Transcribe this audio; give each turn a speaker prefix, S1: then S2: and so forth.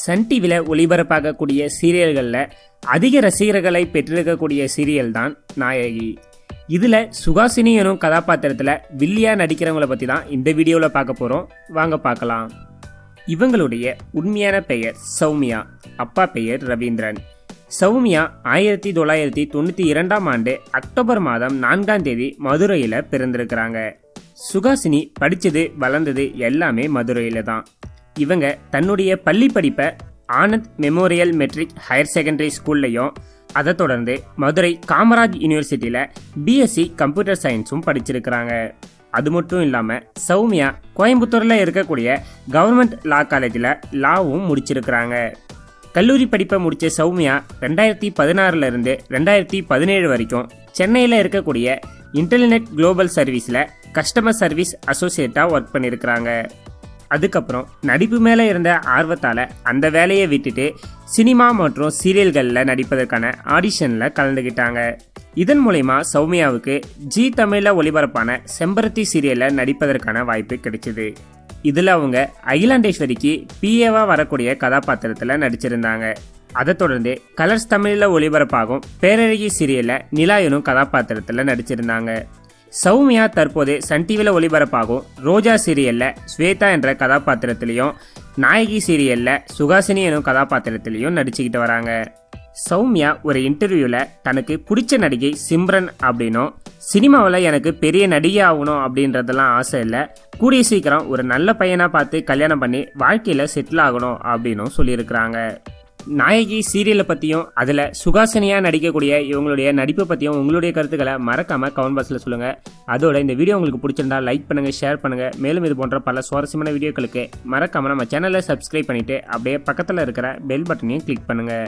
S1: Sun டிவியில் ஒளிபரப்பாகக்கூடிய சீரியல்களில் அதிக ரசிகர்களை பெற்றிருக்கக்கூடிய சீரியல் தான் நாயகி. இதில் சுகாசினி எனும் கதாபாத்திரத்தில் வில்லியா நடிக்கிறவங்கள பற்றி தான் இந்த வீடியோவில் பார்க்க போகிறோம் வாங்க பார்க்கலாம். இவங்களுடைய உண்மையான பெயர் சௌமியா அப்பா பெயர் ரவீந்திரன். சௌமியா ஆயிரத்தி தொள்ளாயிரத்தி தொண்ணூற்றி இரண்டாம் ஆண்டு அக்டோபர் மாதம் நான்காம் தேதி மதுரையில் பிறந்திருக்கிறாங்க. சுகாசினி படித்தது வளர்ந்தது எல்லாமே மதுரையில் தான். இவங்க தன்னுடைய பள்ளி படிப்பை Anand memorial matric higher secondary ஸ்கூல்லையும் அதை தொடர்ந்து மதுரை காமராஜ் யூனிவர்சிட்டியில் பிஎஸ்சி கம்ப்யூட்டர் சயின்ஸும் படிச்சிருக்கிறாங்க. அது மட்டும் இல்லாமல் சௌமியா கோயம்புத்தூரில் இருக்கக்கூடிய கவர்மெண்ட் லா காலேஜில் லாவும் முடிச்சிருக்கிறாங்க. கல்லூரி படிப்பை முடித்த சௌமியா ரெண்டாயிரத்தி பதினாறுல இருந்து ரெண்டாயிரத்தி பதினேழு வரைக்கும் சென்னையில் இருக்கக்கூடிய இன்டர்நெட் குளோபல் சர்வீஸில் கஸ்டமர் சர்வீஸ் அசோசியேட்டாக ஒர்க் பண்ணியிருக்கிறாங்க அதுக்கப்புறம் நடிப்பு மேலே இருந்த ஆர்வத்தால் அந்த வேலையை விட்டுட்டு சினிமா மற்றும் சீரியல்களில் நடிப்பதற்கான ஆடிஷனில் கலந்துக்கிட்டாங்க இதன் மூலயமா சௌமியாவுக்கு ஜி தமிழில் ஒளிபரப்பான செம்பருத்தி சீரியலில் நடிப்பதற்கான வாய்ப்பு கிடைச்சிது. இதில் அவங்க அகிலாண்டேஸ்வரிக்கு பிஏவாக வரக்கூடிய கதாபாத்திரத்தில் நடிச்சிருந்தாங்க. அதை தொடர்ந்து கலர்ஸ் தமிழில் ஒளிபரப்பாகும் பேரழகி சீரியலில் நிலாயனும் கதாபாத்திரத்தில் நடிச்சிருந்தாங்க. சௌமியா தற்போது சன் டிவியில் ஒளிபரப்பாகும். ரோஜா சீரியலில் ஸ்வேதா என்ற கதாபாத்திரத்திலையும் நாயகி சீரியலில் சுகாசினி எனும் கதாபாத்திரத்திலையும் நடிச்சுக்கிட்டு வராங்க. சௌமியா ஒரு இன்டர்வியூவில் தனக்கு பிடிச்ச நடிகை சிம்ரன் அப்படின்னும் சினிமாவில் எனக்கு பெரிய நடிகை ஆகணும் அப்படின்றதெல்லாம் ஆசை இல்லை. கூடிய சீக்கிரம் ஒரு நல்ல பையனாக பார்த்து கல்யாணம் பண்ணி வாழ்க்கையில் செட்டில் ஆகணும் அப்படின்னும் சொல்லியிருக்கிறாங்க. நாயகி சீரியலை பற்றியும் அதில் சுகாசனியாக நடிக்கக்கூடிய இவங்களுடைய நடிப்பை பற்றியும் உங்களுடைய கருத்துக்களை மறக்காமல் கமெண்ட் பாக்ஸில் சொல்லுங்கள் அதோட இந்த வீடியோ உங்களுக்கு பிடிச்சிருந்தா லைக் பண்ணுங்கள் ஷேர் பண்ணுங்கள் மேலும் இது போன்ற பல சுவாரஸ்யமான வீடியோக்களுக்கு மறக்காமல் நம்ம சேனலை சப்ஸ்கிரைப் பண்ணிவிட்டு அப்படியே பக்கத்தில் இருக்கிற பெல் பட்டனையும் கிளிக் பண்ணுங்கள்